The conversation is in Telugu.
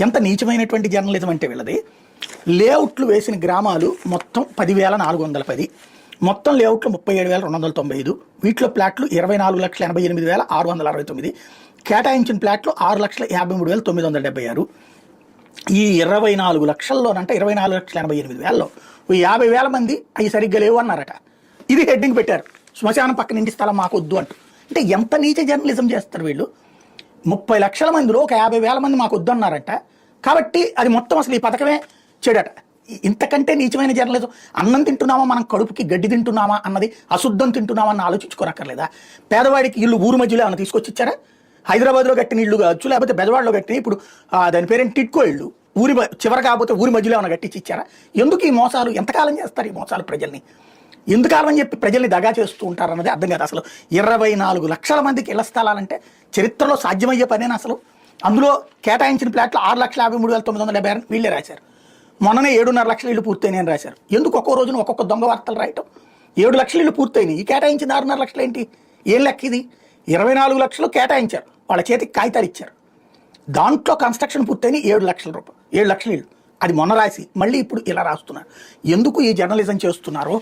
ఎంత నీచమైనటువంటి జర్నలిజం అంటే వీళ్ళది? లేఅవుట్లు వేసిన గ్రామాలు మొత్తం పదివేల నాలుగు వందల పది. మొత్తం లేఅవుట్లు ముప్పై ఏడు వేల రెండు వందల తొంభై ఐదు. వీటిలో ప్లాట్లు ఇరవై నాలుగు లక్షల ఎనభై ఎనిమిది వేల ఆరు వందల అరవై తొమ్మిది. కేటాయించిన ప్లాట్లు ఆరు లక్షల యాభై మూడు వేల తొమ్మిది వందల డెబ్బై ఆరు. ఈ ఇరవై నాలుగు లక్షల్లోనంటే ఇరవై నాలుగు లక్షల ఎనభై ఎనిమిది వేలలో. యాభై వేల మంది అవి సరిగ్గా లేవు అన్నారట. ఇది హెడ్డింగ్ పెట్టారు. శ్మశానం పక్కన ఇంటి స్థలం మాకు వద్దు అంటూ. అంటే ఎంత నీచ జర్నలిజం చేస్తారు వీళ్ళు? ముప్పై లక్షల మందిలో ఒక యాభై వేల మంది మాకు వద్దన్నారట. కాబట్టి అది మొత్తం అసలు ఈ పథకమే చెడట. ఇంతకంటే నీచమైన జర్నలిజం అన్నం తింటున్నామా మనం కడుపుకి గడ్డి తింటున్నామా అన్నది అశుద్ధం తింటున్నామా అని ఆలోచించుకోరక్కర్లేదా పేదవాడికి ఇల్లు ఊరు మధ్యలో ఏమైనా తీసుకొచ్చి ఇచ్చారా హైదరాబాద్లో కట్టిన ఇల్లు కావచ్చు లేకపోతే బెజవాడలో కట్టిన ఇప్పుడు దాని పేరేంటి? టిట్కో ఇల్లు. ఊరి చివరి చివర కాకపోతే ఊరి మధ్యలో ఏమైనా కట్టించి ఇచ్చారా ఎందుకు ఈ మోసాలు? ఎంతకాలం చేస్తారు ఈ మోసాలు ప్రజల్ని? ఎందుకాలం చెప్పి ప్రజల్ని దగా చేస్తూ ఉంటారన్నది అర్థం కాదు అసలు. ఇరవై నాలుగు లక్షల మందికి ఇళ్ళ స్థలాలంటే చరిత్రలో సాధ్యమయ్యే పనేనా అసలు? అందులో కేటాయించిన ప్లాట్లు ఆరు లక్షల యాభై మూడు వేల తొమ్మిది వందల డెబ్బై ఆరు వీళ్ళే రాశారు. మొన్ననే ఏడున్నర లక్షల ఇల్లు పూర్తయినాయని రాశారు. ఎందుకు ఒక్కో రోజున ఒక్కొక్క దొంగ వార్తలు రాయటం? ఏడు లక్షల ఇల్లు పూర్తయినాయి. ఈ కేటాయించిన ఆరున్నర లక్షలు ఏంటి? ఏం లెక్క ఇది? ఇరవై నాలుగు లక్షలు కేటాయించారు. వాళ్ళ చేతికి కాగితాలు ఇచ్చారు. దాంట్లో కన్స్ట్రక్షన్ పూర్తయిన ఏడు లక్షల రూపాయలు ఏడు లక్షల ఇల్లు అది మొన్న రాసి మళ్ళీ ఇప్పుడు ఇలా రాస్తున్నారు. ఎందుకు ఈ జర్నలిజం చేస్తున్నారో